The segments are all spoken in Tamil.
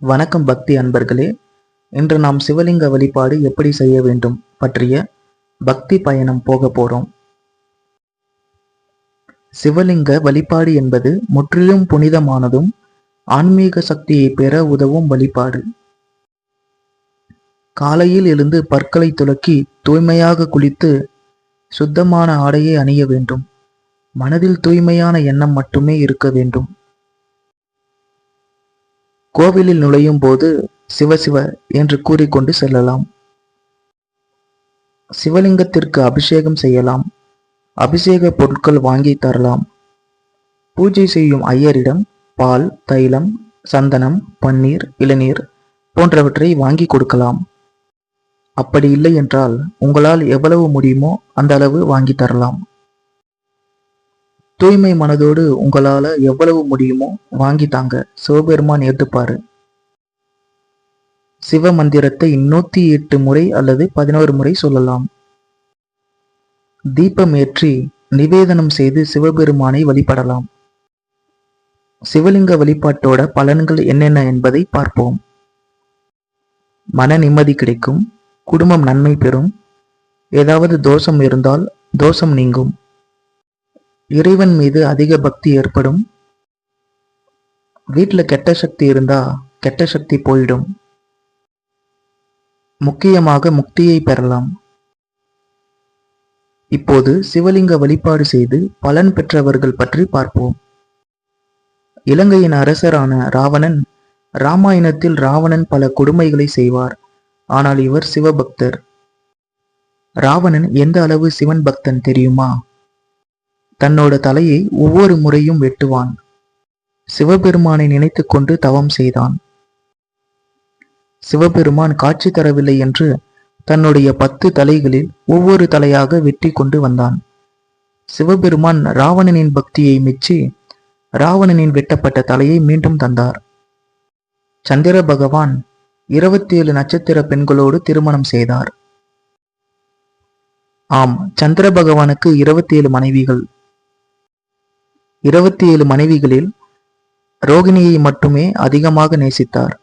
வணக்கம் பக்தி அன்பர்களே. இன்று நாம் சிவலிங்க வழிபாடு எப்படி செய்ய வேண்டும் பற்றிய பக்தி பயணம் போக போறோம். சிவலிங்க வழிபாடு என்பது முற்றிலும் புனிதமானதும் ஆன்மீக சக்தியை பெற உதவும் வழிபாடு. காலையில் எழுந்து பற்களை துலக்கி தூய்மையாக குளித்து சுத்தமான ஆடையை அணிய வேண்டும். மனதில் தூய்மையான எண்ணம் மட்டுமே இருக்க வேண்டும். கோவிலில் நுழையும் போது சிவசிவ என்று கூறிக்கொண்டு செல்லலாம். சிவலிங்கத்திற்கு அபிஷேகம் செய்யலாம். அபிஷேக பொருட்கள் வாங்கி தரலாம். பூஜை செய்யும் ஐயரிடம் பால் தைலம் சந்தனம் பன்னீர் இளநீர் போன்றவற்றை வாங்கி கொடுக்கலாம். அப்படி இல்லை என்றால் உங்களால் எவ்வளவு முடியுமோ அந்த அளவு வாங்கி தரலாம். தூய்மை மனதோடு உங்களால எவ்வளவு முடியுமோ வாங்கி தாங்க சிவபெருமான் ஏற்றுப்பாரு சிவ மந்திரத்தை நூத்தி எட்டு முறை அல்லது பதினோரு முறை சொல்லலாம். தீபம் ஏற்றி நிவேதனம் செய்து சிவபெருமானை வழிபடலாம். சிவலிங்க வழிபாட்டோட பலன்கள் என்னென்ன என்பதை பார்ப்போம். மன நிம்மதி கிடைக்கும். குடும்பம் நன்மை பெறும். ஏதாவது தோஷம் இருந்தால் தோஷம் நீங்கும். இறைவன் மீது அதிக பக்தி ஏற்படும். வீட்டில் கெட்ட சக்தி இருந்தா கெட்ட சக்தி போயிடும். முக்கியமாக முக்தியை பெறலாம். இப்போது சிவலிங்க வழிபாடு செய்து பலன் பெற்றவர்கள் பற்றி பார்ப்போம். இலங்கையின் அரசரான ராவணன் ராமாயணத்தில் ராவணன் பல கொடுமைகளை செய்வார். ஆனால் இவர் சிவபக்தர். ராவணன் எந்த அளவு சிவன் பக்தன் தெரியுமா? தன்னோட தலையை ஒவ்வொரு முறையும் வெட்டுவான். சிவபெருமானை நினைத்து கொண்டு தவம் செய்தான். சிவபெருமான் காட்சி தரவில்லை என்று தன்னுடைய பத்து தலைகளில் ஒவ்வொரு தலையாக வெட்டி கொண்டு வந்தான். சிவபெருமான் ராவணனின் பக்தியை மெச்சி ராவணனின் வெட்டப்பட்ட தலையை மீண்டும் தந்தார். சந்திர பகவான் இருபத்தி ஏழு நட்சத்திர பெண்களோடு திருமணம் செய்தார். ஆம் சந்திர பகவானுக்கு இருபத்தி ஏழு மனைவிகள். இருபத்தி ஏழு மனைவிகளில் ரோகிணியை மட்டுமே அதிகமாக நேசித்தார்.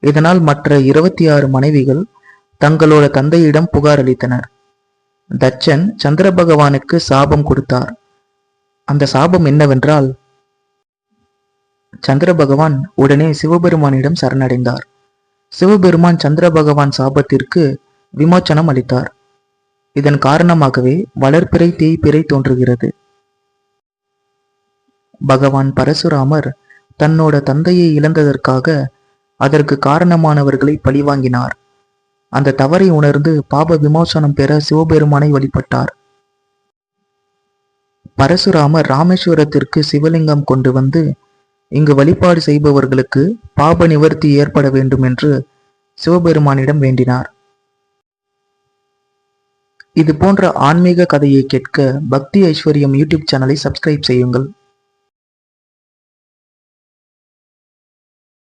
இதனால் மற்ற இருபத்தி ஆறு மனைவிகள் தங்களோட தந்தையிடம் புகார் அளித்தனர். தச்சன் சந்திர பகவானுக்கு சாபம் கொடுத்தார். அந்த சாபம் என்னவென்றால் சந்திர பகவான் உடனே சிவபெருமானிடம் சரணடைந்தார். சிவபெருமான் சந்திர பகவான் சாபத்திற்கு விமோச்சனம் அளித்தார். இதன் காரணமாகவே வளர்ப்பிறை தேய்பிறை தோன்றுகிறது. பகவான் பரசுராமர் தன்னோட தந்தையை இழந்ததற்காக அதற்கு காரணமானவர்களை பழிவாங்கினார். அந்த தவறை உணர்ந்து பாப விமோசனம் பெற சிவபெருமானை வழிபட்டார். பரசுராமர் ராமேஸ்வரத்திற்கு சிவலிங்கம் கொண்டு வந்து இங்கு வழிபாடு செய்பவர்களுக்கு பாப நிவர்த்தி ஏற்பட வேண்டும் என்று சிவபெருமானிடம் வேண்டினார். இது போன்ற ஆன்மீக கதையை கேட்க பக்தி ஐஸ்வர்யம் யூடியூப் சேனலை சப்ஸ்கிரைப் செய்யுங்கள்.